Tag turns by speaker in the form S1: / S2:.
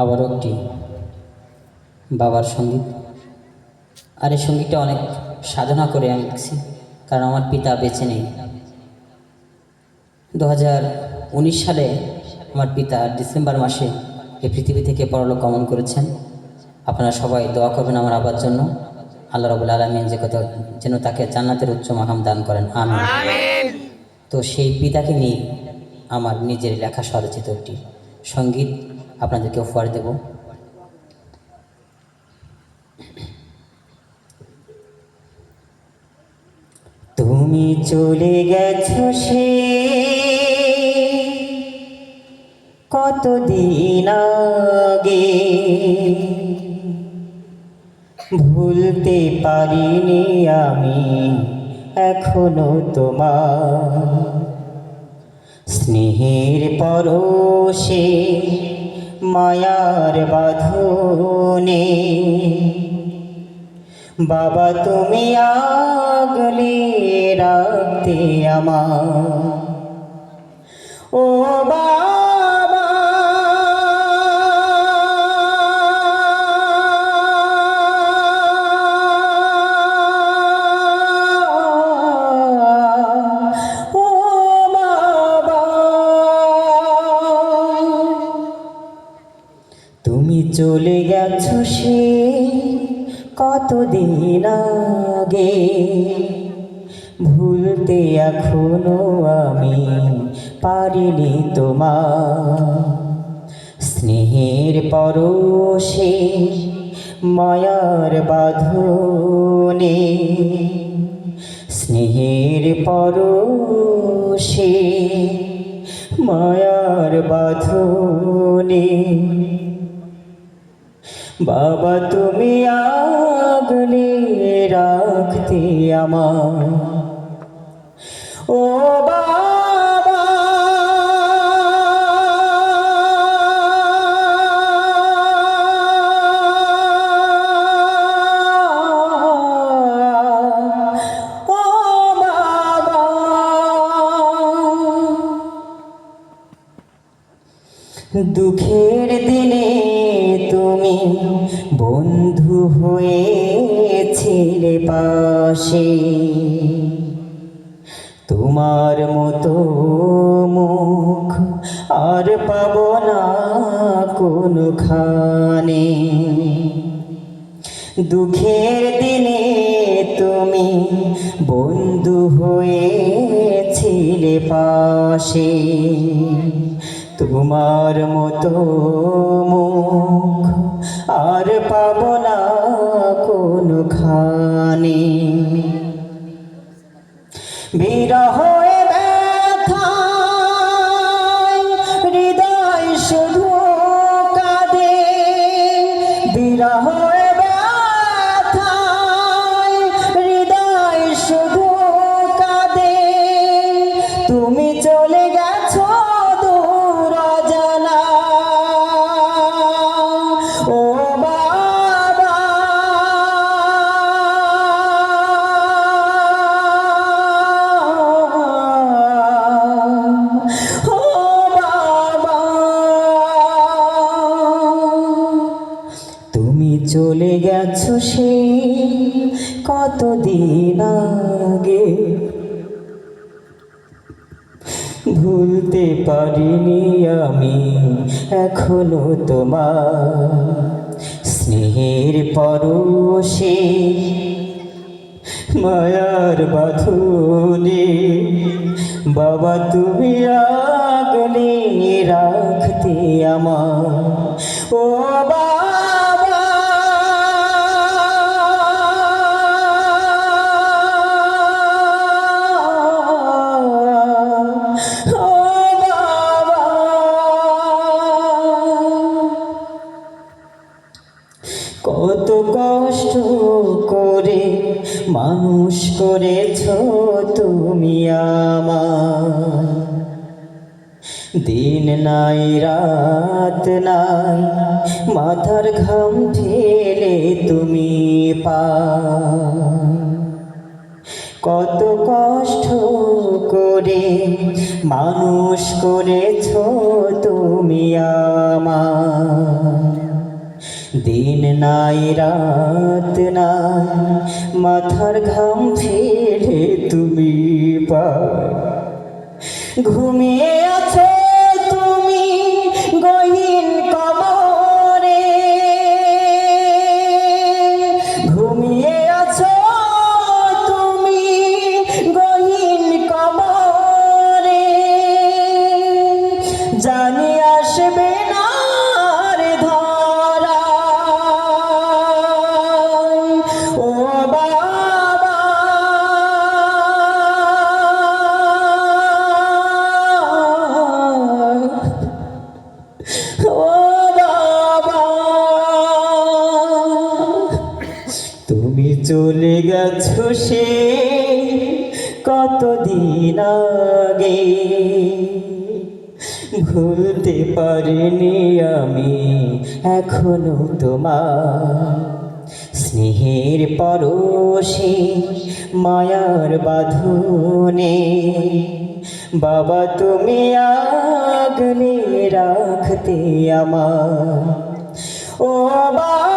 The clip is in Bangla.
S1: আবারও একটি বাবার সংগীত। আর এই সঙ্গীতটা অনেক সাধনা করে আমি লিখছি কারণ আমার পিতা বেঁচে নেই। দু হাজার উনিশ সালে আমার পিতা ডিসেম্বর মাসে এই পৃথিবী থেকে পরলোক গমন করেছেন। আপনারা সবাই দোয়া করবেন আমার আবার জন্য। আল্লাহ রবুল আলমিন যে কথা যেন তাকে জান্নাতের উচ্চ মাকাম দান করেন। আমি তো সেই পিতাকে নিয়ে আমার নিজের লেখা স্বরচিত একটি সংগীত আপনাদেরকে উপহার দেব। তুমি চলে গেছো সে কতদিন আগে? ভুলতে পারিনি আমি এখনও তোমার স্নেহের পরশে মায়ার বাঁধনে। বাবা তুমি আগলে রাখতে আমার। ও বাবা চলে গেছো সে কতদিন আগে? ভুলতে এখনও আমি পারিনি তোমার স্নেহের পরশে মায়ার বাঁধনে। স্নেহের পরশে মায়ার বাঁধনে। বাবা তুমি আগলে রাখতে আমার। ও বাবা দুঃখের দিনে তুমি বন্ধু হয়েছিলে পাশে। তোমার মতো মুখ আর পাব না কোনখানে। দুঃখের দিনে তুমি বন্ধু হয়েছিলে পাশে। তোমার মতো মুখ আর পাব না কোনখানে। বিরহ চলে গেছো সে কতদিন আগে? ভুলতে পারিনি আমি এখনও তোমার স্নেহের পরশে। মায়ার বাঁধনে বাবা তুমি আগলে রাখতে আমার ও বাবা মানুষ করেছ তুমি দিন নাই, রাত নাই, মাথার ঘাম ফেলে তুমি পা কত কষ্ট করে মানুষ করেছ তুমি আমার। দিন নাই রাত নাই মাথার ঘাম ফেলে তুমি পা ঘুমিয়ে আছো কতদিন আগে? ভুলতে পারিনি আমি এখনও তোমার স্নেহের পরশে, মায়ার বাঁধনে। বাবা, তুমি আগলে রাখতে আমার। ও বাবা